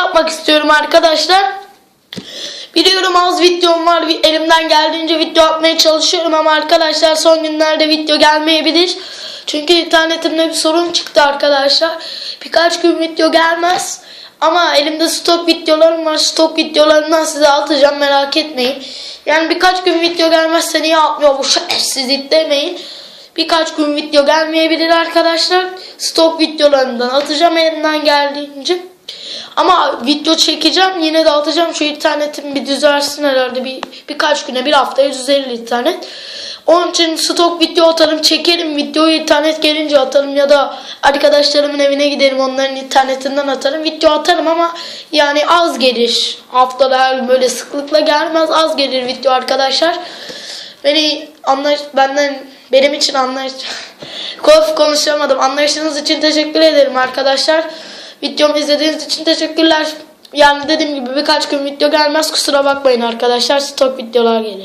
yapmak istiyorum arkadaşlar. Biliyorum az videom var. Elimden geldiğince video atmaya çalışıyorum ama arkadaşlar son günlerde video gelmeyebilir. Çünkü internetimde bir sorun çıktı arkadaşlar. Birkaç gün video gelmez. Ama elimde stok videolarım var. Stok videolarından size atacağım merak etmeyin. Yani birkaç gün video gelmezse niye atmıyor bu şerefsizlik demeyin. Birkaç gün video gelmeyebilir arkadaşlar. Stok videolarından atacağım elimden geldiğince. Ama video çekeceğim yine de atacağım. Şu internetim bir düzelsin herhalde. Bir birkaç güne bir haftaya düzelir internet. Onun için stok video atarım çekerim. Videoyu internet gelince atarım ya da arkadaşlarımın evine giderim onların internetinden atarım. Video atarım ama yani az gelir. Haftada her böyle sıklıkla gelmez. Az gelir video arkadaşlar. Beni anlaş benden benim için anlaş konuşamadım. Anlayışınız için teşekkür ederim arkadaşlar videomu izlediğiniz için teşekkürler. Yani dediğim gibi birkaç gün video gelmez kusura bakmayın arkadaşlar. Stok videolar gelir